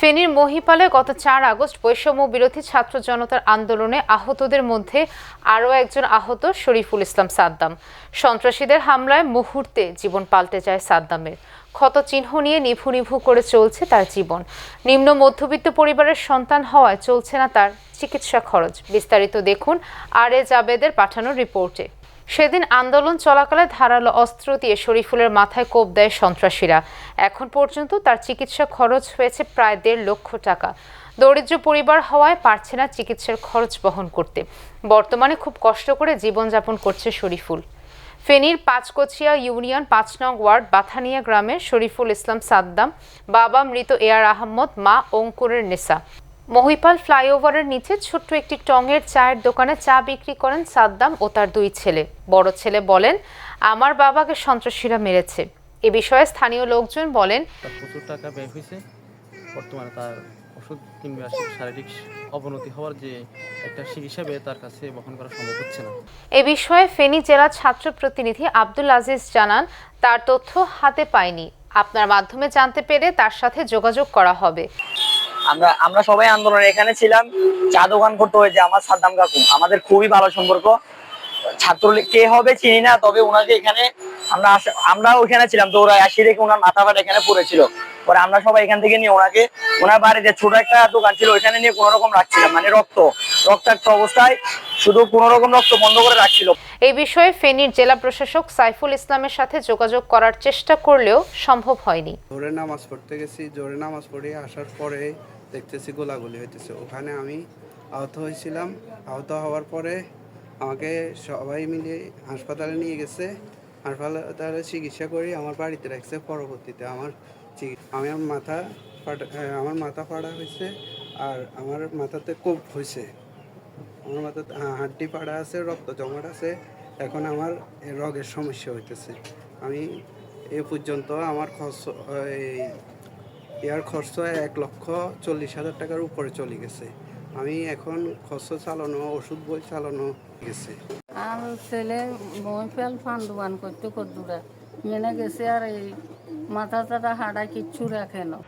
ফেনীর মহিপালে গত চার আগস্ট বৈষম্য বিরোধী ছাত্র জনতার আন্দোলনে আহতদের মধ্যে আরও একজন আহত শরীফুল ইসলাম সাদ্দাম। সন্ত্রাসীদের হামলায় মুহূর্তে জীবন পাল্টে যায় সাদ্দামের। ক্ষত চিহ্ন নিয়ে নিভু নিভু করে চলছে তার জীবন। নিম্ন মধ্যবিত্ত পরিবারের সন্তান হওয়ায় চলছে না তার চিকিৎসা খরচ। বিস্তারিত দেখুন আর এ জাবেদের পাঠানো রিপোর্টে। সেদিন আন্দোলন চলাকালে ধারালো অস্ত্র দিয়ে শরীফুলের মাথায় কোপ দেয় সন্ত্রাসীরা। এখন পর্যন্ত তার চিকিৎসা খরচ হয়েছে প্রায় দেড় লক্ষ টাকা। দরিদ্র পরিবার হওয়ায় পারছে না চিকিৎসার খরচ বহন করতে। বর্তমানে খুব কষ্ট করে জীবনযাপন করছে শরীফুল। ফেনীর পাঁচকচিয়া ইউনিয়ন পাঁচ নং ওয়ার্ড বাথানিয়া গ্রামের শরীফুল ইসলাম সাদ্দাম, বাবা মৃত এয়ার আহমদ, মা অঙ্কুরের নেশা। মহিপাল ফ্লাইওভারের নিচে ছোট্ট একটি টঙের চায়ের দোকানে চা বিক্রি করেন সাদ্দাম ও তার দুই ছেলে। বড় ছেলে বলেন আমার বাবাকে সন্ত্রাসীরা মেরেছে। এ বিষয়ে স্থানীয় লোকজন বলেন প্রচুর টাকা ব্যয় হয়েছে। বর্তমানে তার ওষুধ কিংবা শারীরিক অবনতি হওয়ার যে একটা ব্যয় তার কাছে বহন করা সম্ভব হচ্ছে না। এ বিষয়ে ফেনী জেলা ছাত্র প্রতিনিধি আব্দুল আজিজ জানান তার তথ্য হাতে পায়নি আপনার মাধ্যমে জানতে পেরে তার সাথে যোগাযোগ করা হবে। আমরা আমরা সবাই আন্দোলনে এখানে ছিলাম। চা দোকান করতে হয়েছে আমার সাদ্দাম কাকু। আমাদের খুবই ভালো সম্পর্ক। ছাত্রলীগ কে হবে চিনি না, তবে ওনাকে এখানে আমরা আমরা ওখানে ছিলাম। তো ওরা আসি রেখে ওনার মাথা ফাটা এখানে পড়েছিল। পরে আমরা সবাই এখান থেকে নিয়ে ওনাকে, ওনার বাড়িতে ছোট একটা দোকান ছিল, ওইখানে নিয়ে কোনো রকম রাখছিলাম মানে রক্ত। রক্তাক্ত অবস্থায় শুধু কোনো রকম রক্ত বন্ধ করে রাখছিল। এই বিষয়ে ফেনীর জেলা প্রশাসক সাইফুল ইসলামের সাথে যোগাযোগ করার চেষ্টা করলেও সম্ভব হয়নি। জোরে নামাজ পড়তে গেছি জোরে নামাজ পড়ে আসার পরে দেখতেছি গোলাগুলি হইতেছে। ওখানে আমি আহত হয়েছিলাম আহত হওয়ার পরে আমাকে সবাই মিলে হাসপাতালে নিয়ে গেছে। হাসপাতালে চিকিৎসা করি আমার বাড়িতে রাখছে পরবর্তীতে আমার আমি আমার মাথা ফাটা আমার মাথা ফাড়া হয়েছে আর আমার মাথাতে কোপ হয়েছে আমার মাথাতে হা- হাড্ডি পাড়া আছে, রক্ত জমাট আছে। এখন আমার রোগের সমস্যা হইতেছে। আমি এ পর্যন্ত আমার খরচ, এই ইয়ার খরচ এক লক্ষ চল্লিশ হাজার টাকার উপরে চলে গেছে। আমি এখন খরচ চালানো, ওষুধ বই চালানো গেছে। আর ছেলে মহিফেল ফান দোকান করতে কদ্দুরা মেনে গেছে আর এই মাথা টাথা হাঁটা কিচ্ছু রাখে না।